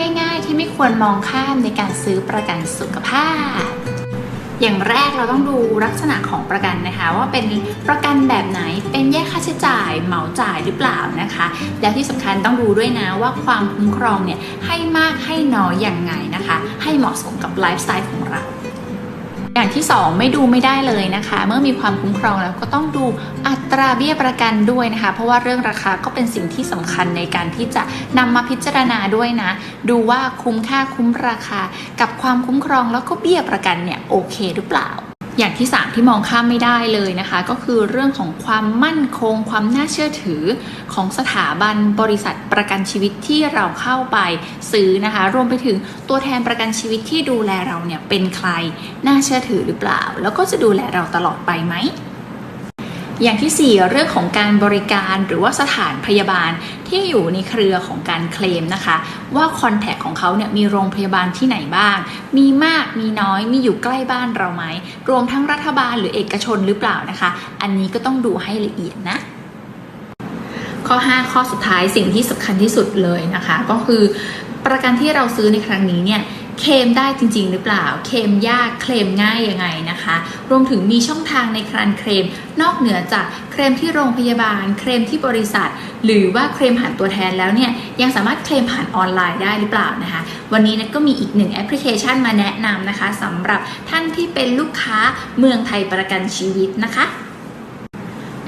ง่าย ๆ ที่ไม่ควรมองข้ามในการซื้อประกันสุขภาพ อย่างแรกเราต้องดูลักษณะของประกันนะคะ ว่าเป็นประกันแบบไหนเป็นแยกค่าใช้จ่ายเหมาจ่ายหรือเปล่านะคะ แล้วที่สำคัญต้องดูด้วยนะว่าความคุ้มครองเนี่ยให้มากให้น้อยอย่างไงนะคะ ให้เหมาะสมกับไลฟ์สไตล์ของเรา อย่างที่ 2 ไม่ดูไม่ได้เลยนะคะ เมื่อมีความคุ้มครองแล้วก็ต้องดูอัตราเบี้ยประกันด้วยนะคะ เพราะว่าเรื่องราคาก็เป็นสิ่งที่สำคัญในการที่จะนำมาพิจารณาด้วยนะ ดูว่าคุ้มค่าคุ้มราคา กับความคุ้มครองแล้วก็เบี้ยประกันเนี่ยโอเคหรือเปล่า อย่างที่ 3 ที่มองข้ามไม่ได้เลยนะคะ ก็คือเรื่องของความมั่นคง ความน่าเชื่อถือของสถาบันบริษัทประกันชีวิตที่เราเข้าไปซื้อนะคะ รวมไปถึงตัวแทนประกันชีวิตที่ดูแลเราเนี่ยเป็นใครน่าเชื่อถือหรือเปล่า แล้วก็จะดูแลเราตลอดไปไหม อย่างที่ 4 เรื่องของการบริการหรือว่าสถานพยาบาลที่อยู่ในเครือของการเคลมนะคะ ว่าคอนแทคของเขาเนี่ยมีโรงพยาบาลที่ไหนบ้าง มีมากมีน้อยมีอยู่ใกล้บ้านเราไหม รวมทั้งรัฐบาลหรือเอกชนหรือเปล่านะคะ อันนี้ก็ต้องดูให้ละเอียดนะข้อ 5 ข้อสุดท้ายสิ่งที่สำคัญที่สุดเลยนะคะ ก็คือประกันที่เราซื้อในครั้งนี้เนี่ย เคลมได้จริง ๆ หรือเปล่า เคลมยาก เคลมง่ายยังไงนะคะ รวมถึงมีช่องทางในการเคลม นอกเหนือจากเคลมที่โรงพยาบาล เคลมที่บริษัท หรือว่าเคลมผ่านตัวแทนแล้วเนี่ย ยังสามารถเคลมผ่านออนไลน์ได้หรือเปล่านะคะ วันนี้นะก็มีอีกหนึ่งแอปพลิเคชันมาแนะนำนะคะสำหรับท่านที่เป็นลูกค้าเมืองไทยประกันชีวิตนะคะ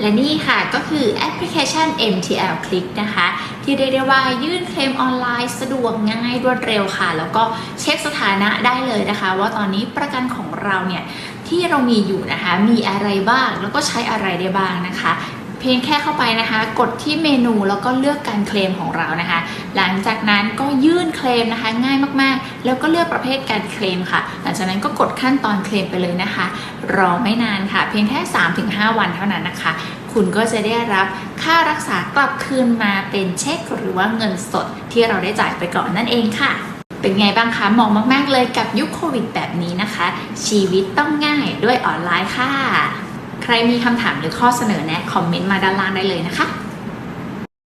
และนี่ค่ะก็คือแอปพลิเคชัน MTL Click นะคะ ที่เรียกได้ว่ายื่นเคลมออนไลน์สะดวกง่ายรวดเร็วค่ะ แล้วก็เช็คสถานะได้เลยนะคะ ว่าตอนนี้ประกันของเราเนี่ยที่เรามีอยู่นะคะ มีอะไรบ้างแล้วก็ใช้อะไรได้บ้างนะคะ เพียงแค่เข้าไปนะคะ กดที่เมนูแล้วก็เลือกการเคลมของเรานะคะ หลังจากนั้นก็ยื่นเคลมนะคะ ง่ายมากๆ แล้วก็เลือกประเภทการเคลมค่ะ หลังจากนั้นก็กดขั้นตอนเคลมไปเลยนะคะ รอไม่นานค่ะ เพียงแค่ 3-5 วันเท่านั้นนะคะ คุณก็จะได้รับค่ารักษากลับคืนมาเป็นเช็คหรือว่าเงินสดที่เราได้จ่ายไปก่อนนั่นเองค่ะเป็นไงบ้างคะมองมาก ๆ เลยกับยุคโควิดแบบนี้นะคะ ชีวิตต้องง่ายด้วยออนไลน์ค่ะ ใครมีคำถามหรือข้อเสนอแนะคอมเมนต์มาด้านล่างได้เลยนะคะ